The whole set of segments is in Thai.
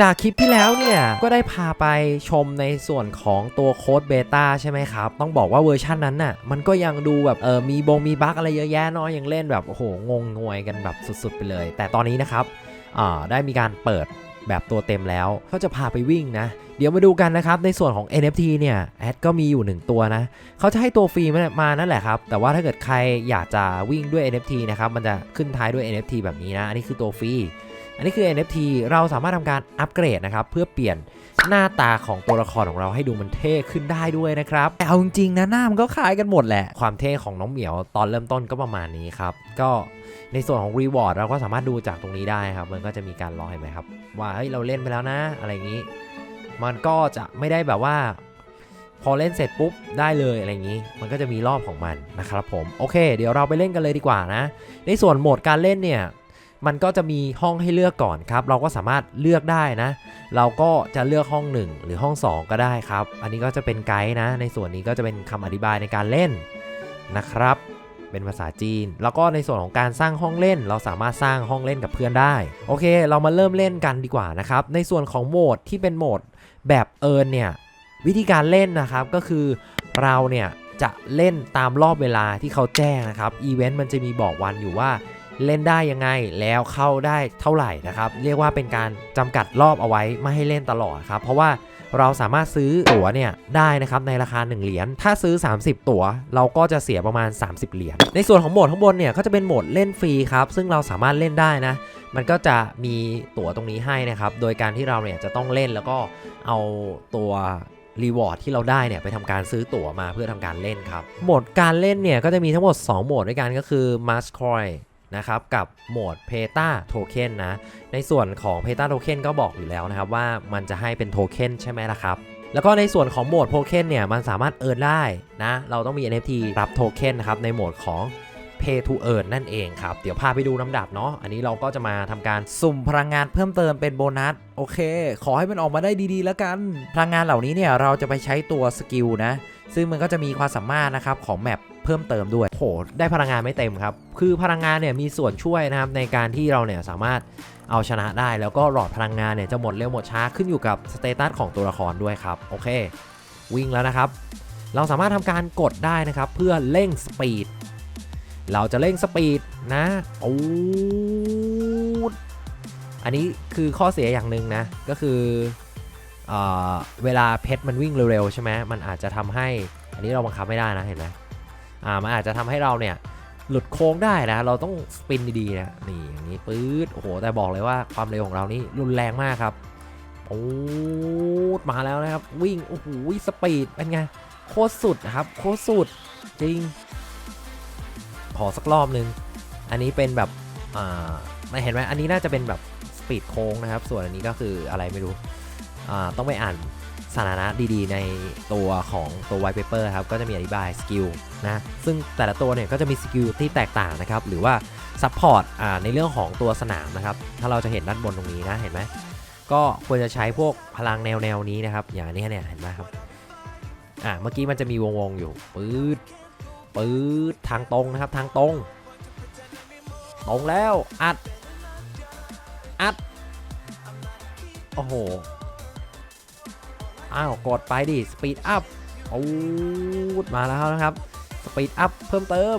จากคลิปที่แล้วเนี่ย ก็ได้พาไปชมในส่วนของตัวโค้ดเบต้าใช่ไหมครับ ต้องบอกว่าเวอร์ชันนั้นน่ะ มันก็ยังดูแบบเออมีบงมีบั๊กอะไรเยอะแยะเนาะยังเล่นแบบ โอ้โห งงงวยกันแบบสุดๆ ไปเลย แต่ตอนนี้นะครับอ่าได้มีการเปิดแบบตัวเต็มแล้วเขาจะพาไปวิ่งนะ เดี๋ยวมาดูกันนะครับ ในส่วนของ NFT เนี่ยแอดก็มีอยู่ 1 ตัวนะ เขาจะให้ตัวฟรีมามานั่นแหละครับ แต่ว่าถ้าเกิดใครอยากจะวิ่งด้วย NFT นะครับ มันจะขึ้นท้ายด้วย NFT แบบนี้นะ อันนี้คือตัวฟรี อันนี้คือ NFT เราสามารถทำการอัปเกรดนะครับเพื่อเปลี่ยนหน้าตาของตัวละครของเราให้ดูมันเท่ขึ้นได้ด้วยนะครับแต่เอาจริงๆนะหน้ามันก็คล้ายกันหมดแหละ ความเท่ของน้องเหมียวตอนเริ่มต้นก็ประมาณนี้ครับก็ในส่วนของ Reward เราก็สามารถดูจากตรงนี้ได้ครับ มันก็จะมีการรอเห็นไหมครับ ว่าเฮ้ยเราเล่นไปแล้วนะ อะไรอย่างนี้ มันก็จะไม่ได้แบบว่า พอเล่นเสร็จปุ๊บได้เลยอะไรอย่างนี้ มันก็จะมีรอบของมันนะครับผม โอเค เดี๋ยวเราไปเล่นกันเลยดีกว่านะ ในส่วนโหมดการเล่นเนี่ย มันก็จะมีห้องให้เลือกก่อนครับ เราก็สามารถเลือกได้นะ เราก็จะเลือกห้อง 1 หรือห้อง 2 ก็ได้ครับ อันนี้ก็จะเป็นไกด์นะ ในส่วนนี้ก็จะเป็นคำอธิบายในการเล่นนะครับ เป็นภาษาจีน แล้วก็ในส่วนของการสร้างห้องเล่น เราสามารถสร้างห้องเล่นกับเพื่อนได้ โอเค เรามาเริ่มเล่นกันดีกว่านะครับ ในส่วนของโหมดที่เป็นโหมดแบบเอิร์นเนี่ยวิธีการเล่นนะครับก็คือเราเนี่ยจะเล่นตามรอบเวลาที่เขาแจ้งนะครับอีเวนต์มันจะมีบอกวันอยู่ว่า เล่นได้ยังไงแล้วเข้าได้เท่าไหร่นะครับ เรียกว่าเป็นการจำกัดรอบเอาไว้ไม่ให้เล่นตลอดครับเพราะว่าเราสามารถซื้อตั๋วเนี่ยได้นะครับในราคา 1 เหรียญ ถ้าซื้อ 30 ตั๋ว เราก็จะเสียประมาณ 30 เหรียญ ในส่วนของโหมดข้างบนเนี่ยก็จะเป็นโหมดเล่นฟรีครับ ซึ่งเราสามารถเล่นได้นะ มันก็จะมีตั๋วตรงนี้ให้นะครับ โดยการที่เราเนี่ยจะต้องเล่นแล้วก็เอาตัวรีวอร์ดที่เราได้เนี่ยไปทำการซื้อตั๋วมาเพื่อทำการเล่นครับ โหมดการเล่นเนี่ยก็จะมีทั้งหมด 2 โหมดด้วยกันก็คือ m a s c o i นะครับกับโหมด Peta Token นะ ในส่วนของ Peta Token ก็บอกอยู่แล้วนะครับว่ามันจะให้เป็นโทเค็นใช่ไหมล่ะครับแล้วก็ในส่วนของโหมดโทเค็นเนี่ยมันสามารถเอิร์นได้นะ เราต้องมี NFT รับโทเค็นนะครับในโหมดของ Pay to Earn นั่นเองครับ เดี๋ยวพาไปดูลำดับเนาะอันนี้เราก็จะมาทำการสุ่มพลังงานเพิ่มเติมเป็นโบนัส โอเค ขอให้มันออกมาได้ดีๆ แล้วกัน พลังงานเหล่านี้เนี่ยเราจะไปใช้ตัวสกิลนะ ซึ่งมันก็จะมีความสามารถนะครับของแมปเพิ่มเติมด้วยโหได้พลังงานไม่เต็มครับ คือพลังงานเนี่ยมีส่วนช่วยนะครับในการที่เราเนี่ยสามารถเอาชนะได้ แล้วก็หลอดพลังงานเนี่ยจะหมดเร็วหมดช้าขึ้นอยู่กับสเตตัสของตัวละครด้วยครับ โอเค วิ่งแล้วนะครับ เราสามารถทำการกดได้นะครับ เพื่อเร่งสปีด เราจะเร่งสปีดนะโอ้ดอันนี้คือข้อเสียอย่างหนึ่งนะ ก็คือ เเวลาเพชรมันวิ่งเร็วๆใช่ไหมมันอาจจะทำให้ อันนี้เราบังคับไม่ได้นะเห็นไหมอ่ามันอาจจะทำให้เราเนี่ยหลุดโค้งได้นะ เราต้องสปินดีๆนะนี่อย่างนี้ปื๊ดโอ้โหแต่บอกเลยว่าความเร็วของเรานี่รุนแรงมากครับโอ้มาแล้วนะครับ วิ่งโอ้โหสปีดเป็นไงโคตรสุดครับโคตรสุดจริง ขอสักรอบนึง อันนี้เป็นแบบอ่าไม่เห็นไหมอันนี้น่าจะเป็นแบบสปีดโค้งนะครับ ส่วนอันนี้ก็คืออะไรไม่รู้ ต้องไปอ่านสานะดีๆ ในตัวของตัว white paper ครับ ก็จะมีอธิบายสกิลนะ ซึ่งแต่ละตัวเนี่ยก็จะมีสกิลที่แตกต่างนะครับ หรือว่าซัพพอร์ตในเรื่องของตัวสนามนะครับ ถ้าเราจะเห็นด้านบนตรงนี้นะ เห็นไหม ก็ควรจะใช้พวกพลังแนวแนวๆนี้นะครับ อย่างนี้เนี่ย เห็นไหมครับ อ่า เมื่อกี้มันจะมีวงวงๆอยู่ ปื๊ด ปื๊ด ทางตรงนะครับ ทางตรง ตรงแล้ว อัด อัด โอ้โห อ้าวกดไปดิสปีดอัพปูดมาแล้วนะครับสปีดอัพเพิ่มเติม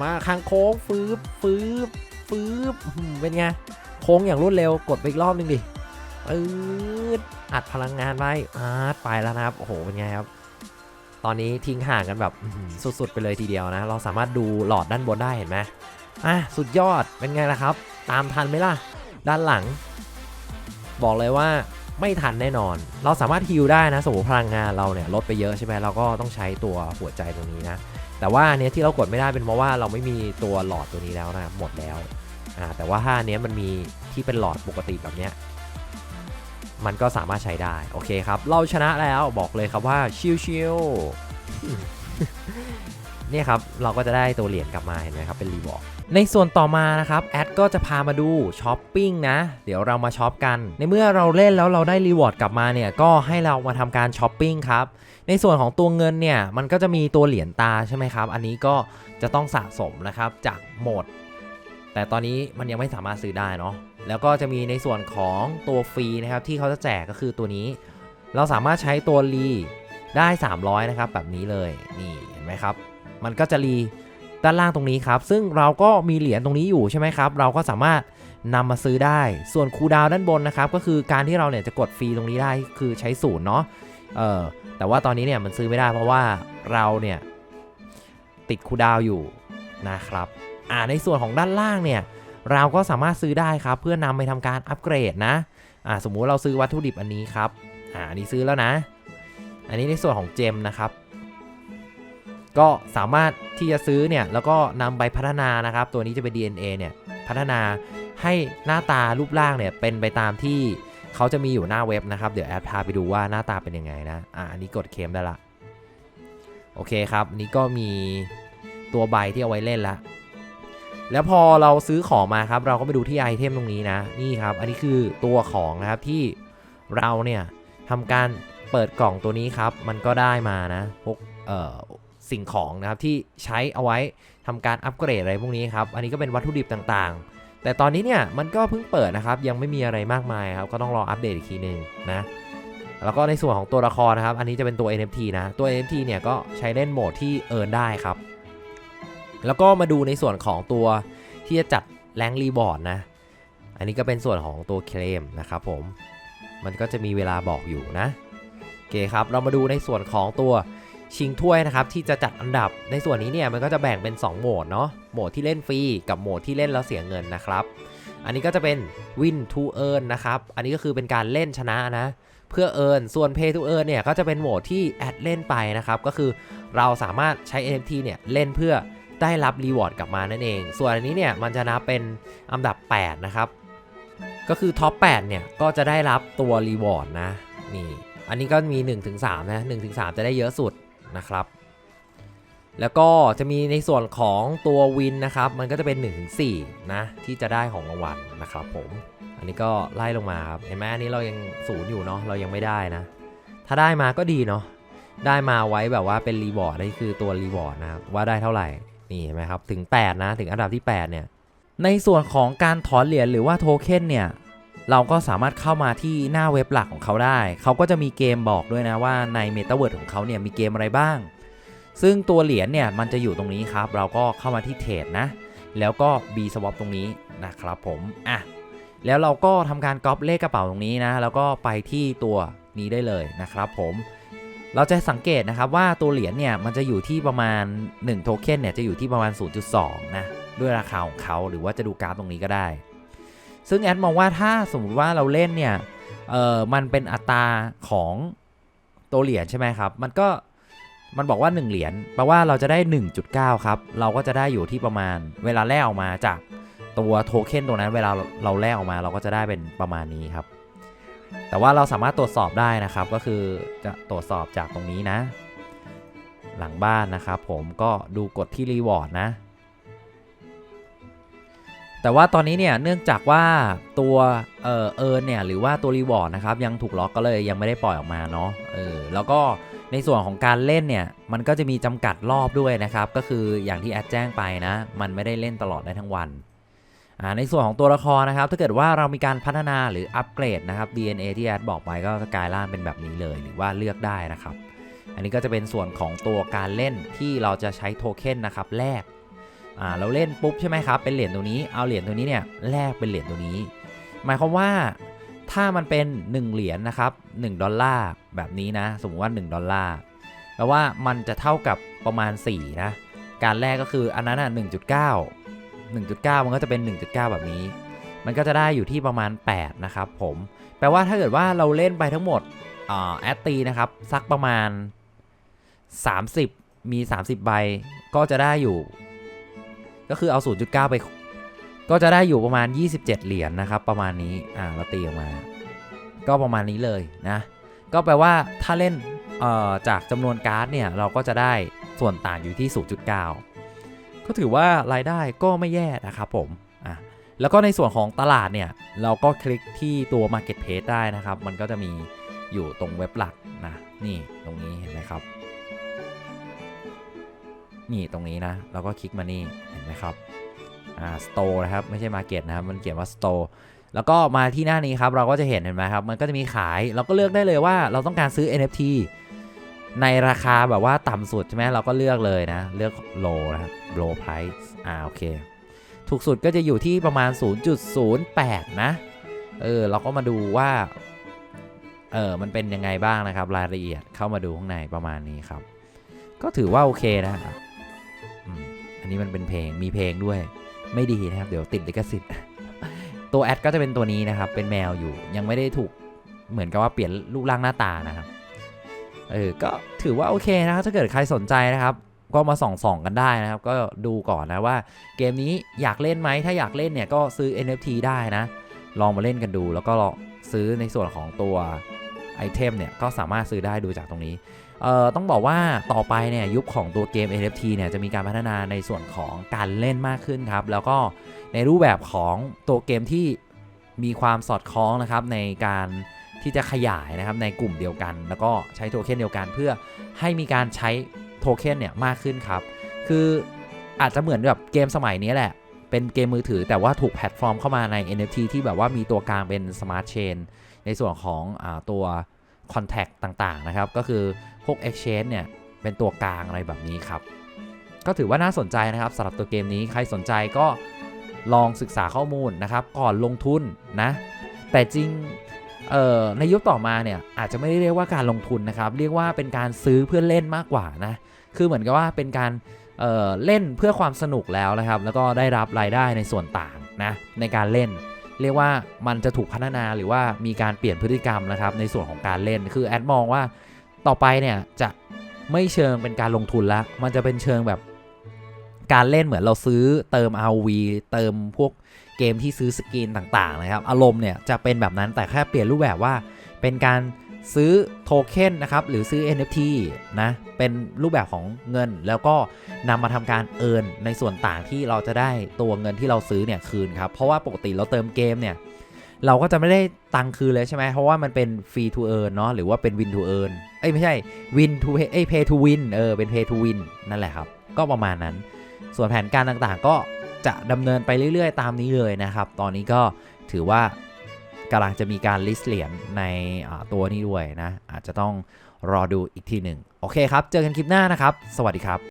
มาคางโค้งฟืบฟืบฟืบเป็นไงโค้งอย่างรวดเร็วกดไปอีกรอบหนึงดิปืดอัดพลังงานไปอัดไปแล้วนะครับ โอ้โห เป็นไงครับ ตอนนี้ทิ้งห่างกันแบบสุดๆ ไปเลยทีเดียวนะ เราสามารถดูหลอดด้านบนได้เห็นไหมอะ สุดยอด เป็นไงล่ะครับ ตามทันไหมล่ะ ด้านหลัง บอกเลยว่า ไม่ทันแน่นอน เราสามารถฮิลได้นะ สมมติพลังงานเราเนี่ยลดไปเยอะใช่ไหมเราก็ต้องใช้ตัวหัวใจตรงนี้นะ แต่ว่าเนี้ยที่เรากดไม่ได้เป็นเพราะว่าเราไม่มีตัวหลอดตัวนี้แล้วนะหมดแล้วอ่าแต่ว่าถ้าเนี้ยมันมีที่เป็นหลอดปกติแบบเนี้ยมันก็สามารถใช้ได้ โอเคครับ เราชนะแล้วบอกเลยครับว่าชิวๆเนี่ยครับ เราก็จะได้ตัวเหรียญกลับมาเห็นไหมครับ เป็นรีวอร์ด ในส่วนต่อมานะครับแอดก็จะพามาดูช้อปปิ้งนะ เดี๋ยวเรามาช็อปกัน ในเมื่อเราเล่นแล้วเราได้รีวอร์ดกลับมาเนี่ยก็ให้เรามาทำการช้อปปิ้งครับ ในส่วนของตัวเงินเนี่ยมันก็จะมีตัวเหรียญตาใช่ไหมครับ อันนี้ก็จะต้องสะสมนะครับจากโหมด แต่ตอนนี้มันยังไม่สามารถซื้อได้เนาะแล้วก็จะมีในส่วนของตัวฟรีนะครับที่เขาจะแจกก็คือตัวนี้ เราสามารถใช้ตัวรีได้ 300นะครับแบบนี้เลยนี่เห็นไหมครับ มันก็จะรี ด้านล่างตรงนี้ครับ ซึ่งเราก็มีเหรียญตรงนี้อยู่ใช่ไหมครับ เราก็สามารถนำมาซื้อได้ ส่วนคูดาวด้านบนนะครับ ก็คือการที่เราเนี่ยจะกดฟรีตรงนี้ได้คือใช้ศูนย์เนาะ เออแต่ว่าตอนนี้เนี่ยมันซื้อไม่ได้เพราะว่าเราเนี่ยติดคูดาวอยู่นะครับ อ่า ในส่วนของด้านล่างเนี่ย เราก็สามารถซื้อได้ครับ เพื่อนำไปทำการอัปเกรดนะ อ่า สมมุติเราซื้อวัตถุดิบอันนี้ครับ อ่านนี้ซื้อแล้วนะ อันนี้ในส่วนของเจมนะครับ ก็สามารถ ที่จะซื้อเนี่ยแล้วก็นำไปพัฒนานะครับ ตัวนี้จะเป็น DNA เนี่ยพัฒนาให้หน้าตารูปร่างเนี่ยเป็นไปตามที่เขาจะมีอยู่หน้าเว็บนะครับ เดี๋ยวแอดพาไปดูว่าหน้าตาเป็นยังไงนะอ่าอันนี้กดเคมได้ละโอเคครับนนี้ก็มีตัวใบที่เอาไว้เล่นละแล้วพอเราซื้อของมาครับ เราก็ไปดูที่ไอเทมตรงนี้นะนี่ครับ อันนี้คือตัวของนะครับที่เราเนี่ยทำการเปิดกล่องตัวนี้ครับ มันก็ได้มานะพวกเอ่อ สิ่งของนะครับที่ใช้เอาไว้ทำการอัปเกรดอะไรพวกนี้ครับ อันนี้ก็เป็นวัตถุดิบต่างๆ แต่ตอนนี้เนี่ยมันก็เพิ่งเปิดนะครับ ยังไม่มีอะไรมากมายครับ ก็ต้องรออัปเดตอีกทีหนึ่งนะ แล้วก็ในส่วนของตัวละครนะครับ อันนี้จะเป็นตัว NFT นะ ตัว NFT เนี่ยก็ใช้เล่นโหมดที่เอิร์นได้ครับ แล้วก็มาดูในส่วนของตัวที่จะจัดแรงรีบอร์ดนะ อันนี้ก็เป็นส่วนของตัวเคลมนะครับผม มันก็จะมีเวลาบอกอยู่นะโอเคครับ เรามาดูในส่วนของตัว ชิงถ้วยนะครับที่จะจัดอันดับ ในส่วนนี้เนี่ยมันก็จะแบ่งเป็น 2 โหมดเนาะโหมดที่เล่นฟรีกับโหมดที่เล่นแล้วเสียเงินนะครับ อันนี้ก็จะเป็น win to earn นะครับ อันนี้ก็คือเป็นการเล่นชนะนะ เพื่อ earn ส่วน pay to earn เนี่ยก็จะเป็นโหมดที่แอดเล่นไปนะครับ ก็คือเราสามารถใช้ NFT เนี่ยเล่นเพื่อได้รับรีวอร์ดกลับมานั่นเอง ส่วนอันนี้เนี่ยมันจะนับเป็นอันดับ 8 นะครับ ก็คือท็อป8เนี่ยก็จะได้รับตัวรีวอร์ดนะนี่อันนี้ก็มี 1-3นะ1-3 จะได้เยอะสุด นะครับ แล้วก็จะมีในส่วนของตัววินนะครับ มันก็จะเป็น1-4นะที่จะได้ของรางวัลนะครับผม อันนี้ก็ไล่ลงมาครับเห็นไหมอันนี้เรายังศูนย์อยู่เนาะเรายังไม่ได้นะ ถ้าได้มาก็ดีเนาะได้มาไว้แบบว่าเป็นรีวอร์ดนี่คือตัวรีวอร์ดนะครับว่าได้เท่าไหร่นี่เห็นไหมครับถึง 8 นะ ถึงอันดับที่ 8 เนี่ย ในส่วนของการถอนเหรียญหรือว่าโทเค็นเนี่ย เราก็สามารถเข้ามาที่หน้าเว็บหลักของเขาได้ เขาก็จะมีเกมบอกด้วยนะว่าใน m e t a เวิร์ดของเขาเนี่ยมีเกมอะไรบ้าง ซึ่งตัวเหรียญเนี่ยมันจะอยู่ตรงนี้ครับ เราก็เข้ามาที่เทรดนะ แล้วก็ B swap ตรงนี้นะครับผม อะ แล้วเราก็ทำการก๊อปเลขกระเป๋าตรงนี้นะ แล้วก็ไปที่ตัวนี้ได้เลยนะครับผมเราจะสังเกตนะครับว่าตัวเหรียญเนี่ยมันจะอยู่ที่ประมาณ1โทเค็นเนี่ยจะอยู่ที่ประมาณ 0.2 นะ ด้วยราคาของเขาหรือว่าจะดูกราฟตรงนี้ก็ได้ ซึ่งแอดมองว่าถ้าสมมติว่าเราเล่นเนี่ยเออมันเป็นอัตราของตัวเหรียญใช่ไหมครับ มันก็มันบอกว่า 1 เหรียญแปลว่าเราจะได้ 1.9 ครับ เราก็จะได้อยู่ที่ประมาณเวลาแลกออกมาจากตัวโทเค็นตัวนั้นเวลาเราแลกออกมา เราก็จะได้เป็นประมาณนี้ครับ แต่ว่าเราสามารถตรวจสอบได้นะครับ ก็คือจะตรวจสอบจากตรงนี้นะ หลังบ้านนะครับผมก็ดูกดที่รีวอร์ดนะ แต่ว่าตอนนี้เนี่ยเนื่องจากว่าตัวเออเอิร์นเนี่ยหรือว่าตัวรีวอร์ดนะครับยังถูกล็อกก็เลยยังไม่ได้ปล่อยออกมาเนาะเออแล้วก็ในส่วนของการเล่นเนี่ยมันก็จะมีจำกัดรอบด้วยนะครับ ก็คืออย่างที่แอดแจ้งไปนะ มันไม่ได้เล่นตลอดได้ทั้งวันในส่วนของตัวละครนะครับ ถ้าเกิดว่าเรามีการพัฒนาหรืออัปเกรดนะครับ DNA ที่แอดบอกไปก็จะกลายร่างเป็นแบบนี้เลย หรือว่าเลือกได้นะครับ อันนี้ก็จะเป็นส่วนของตัวการเล่นที่เราจะใช้โทเค็นนะครับแลก อ่าเราเล่นปุ๊บใช่ไหมครับเป็นเหรียญตัวนี้เอาเหรียญตัวนี้เนี่ยแลกเป็นเหรียญตัวนี้ หมายความว่าถ้ามันเป็น 1 เหรียญนะครับ1ดอลลาร์แบบนี้นะ สมมติว่า 1 ดอลลาร์แปลว่ามันจะเท่ากับประมาณ 4 นะ การแลกก็คืออันนั้นอะ1.9 1.9 มันก็จะเป็น 1.9 แบบนี้ มันก็จะได้อยู่ที่ประมาณ 8 นะครับผม แปลว่าถ้าเกิดว่าเราเล่นไปทั้งหมดอแอตตีนะครับ สักประมาณ 30 มี 30 ใบ ก็จะได้อยู่ ก็คือเอา 0.9 ไป ก็จะได้อยู่ประมาณ 27 เหรียญนะครับ ประมาณนี้อ่าเราตีออกมา ก็ประมาณนี้เลยนะ ก็แปลว่าถ้าเล่นเอ่อจากจำนวนการ์ดเนี่ย เราก็จะได้ส่วนต่างอยู่ที่ 0.9 ก็ถือว่ารายได้ก็ไม่แย่นะครับผมอะแล้วก็ในส่วนของตลาดเนี่ย เราก็คลิกที่ตัว Marketplace ได้นะครับ มันก็จะมีอยู่ตรงเว็บหลักนะ นี่ตรงนี้เห็นไหมครับ นี่ตรงนี้นะ เราก็คลิกมานี่เห็นไหมครับอ่า store นะครับ ไม่ใช่ market นะครับ มันเขียนว่า store แล้วก็มาที่หน้านี้ครับ เราก็จะเห็นเห็นไหมครับ มันก็จะมีขาย เราก็เลือกได้เลยว่าเราต้องการซื้อ NFT ในราคาแบบว่าต่ำสุดใช่ไหมเราก็เลือกเลยนะ เลือก low นะครับ low price อ่าโอเค ถูกสุดก็จะอยู่ที่ประมาณ 0.08 นะ เออ เราก็มาดูว่า เออมันเป็นยังไงบ้างนะครับ รายละเอียดเข้ามาดูข้างในประมาณนี้ครับ ก็ถือว่าโอเคนะครับ อันนี้มันเป็นเพลงมีเพลงด้วย ไม่ดีนะครับ เดี๋ยวติดลิขสิทธิ์ตัวแอดก็จะเป็นตัวนี้นะครับ เป็นแมวอยู่ยังไม่ได้ถูกเหมือนกับว่าเปลี่ยนรูปร่างหน้าตานะครับเออก็ถือว่าโอเคนะครับถ้าเกิดใครสนใจนะครับ ก็มาส่องส่องๆกันได้นะครับ ก็ดูก่อนนะว่าเกมนี้อยากเล่นไหมถ้าอยากเล่นเนี่ยก็ซื้อ NFT ได้นะ ลองมาเล่นกันดู แล้วก็ลองซื้อในส่วนของตัวไอเทมเนี่ยก็สามารถซื้อได้ดูจากตรงนี้ เอ่อต้องบอกว่าต่อไปเนี่ยยุคของตัวเกม NFT เนี่ยจะมีการพัฒนาในส่วนของการเล่นมากขึ้นครับ แล้วก็ในรูปแบบของตัวเกมที่มีความสอดคล้องนะครับในการที่จะขยายนะครับในกลุ่มเดียวกัน แล้วก็ใช้โทเค็นเดียวกัน เพื่อให้มีการใช้โทเค็นเนี่ยมากขึ้นครับ คืออาจจะเหมือนแบบเกมสมัยนี้แหละ เป็นเกมมือถือแต่ว่าถูกแพลตฟอร์มเข้ามาใน NFT ที่แบบว่ามีตัวกลางเป็น Smart Chain ในส่วนของอตัว Contact ต่างๆนะครับ ก็คือ พวก Exchange เนี่ยเป็นตัวกลางอะไรแบบนี้ครับ ก็ถือว่าน่าสนใจนะครับสำหรับตัวเกมนี้ใครสนใจก็ลองศึกษาข้อมูลนะครับก่อนลงทุนนะ แต่จริงในยุคต่อมาเนี่ยอาจจะไม่ได้เรียกว่าการลงทุนนะครับ เรียกว่าเป็นการซื้อเพื่อเล่นมากกว่านะคือเหมือนกับว่าเป็นการเเล่นเพื่อความสนุกแล้วนะครับ แล้วก็ได้รับรายได้ในส่วนต่างนะในการเล่น เรียกว่ามันจะถูกพัฒนาหรือว่ามีการเปลี่ยนพฤติกรรมนะครับในส่วนของการเล่นคือแอดมองว่า ต่อไปเนี่ยจะไม่เชิงเป็นการลงทุนละ มันจะเป็นเชิงแบบการเล่นเหมือนเราซื้อเติม RV เติมพวกเกมที่ซื้อสกินต่างๆนะครับ อารมณ์เนี่ยจะเป็นแบบนั้นแต่แค่เปลี่ยนรูปแบบว่าเป็นการซื้อโทเค็นนะครับหรือซื้อ NFT นะ เป็นรูปแบบของเงิน แล้วก็นำมาทำการเอินในส่วนต่างที่เราจะได้ตัวเงินที่เราซื้อเนี่ยคืนครับ เพราะว่าปกติเราเติมเกมเนี่ย เราก็จะไม่ได้ตังค์คืนเลยใช่ไหมเพราะว่ามันเป็น free to earn เนาะหรือว่าเป็น win to earn เอ้ยไม่ใช่ win to pay เอ้ย pay to win เออเป็น pay to win นั่นแหละครับ ก็ประมาณนั้น ส่วนแผนการต่างๆก็จะดำเนินไปเรื่อย ๆ ตามนี้เลยนะครับ ตอนนี้ก็ถือว่ากำลังจะมีการ list เหรียญในตัวนี้ด้วยนะ อาจจะต้องรอดูอีกทีหนึ่ง โอเคครับ เจอกันคลิปหน้านะครับ สวัสดีครับ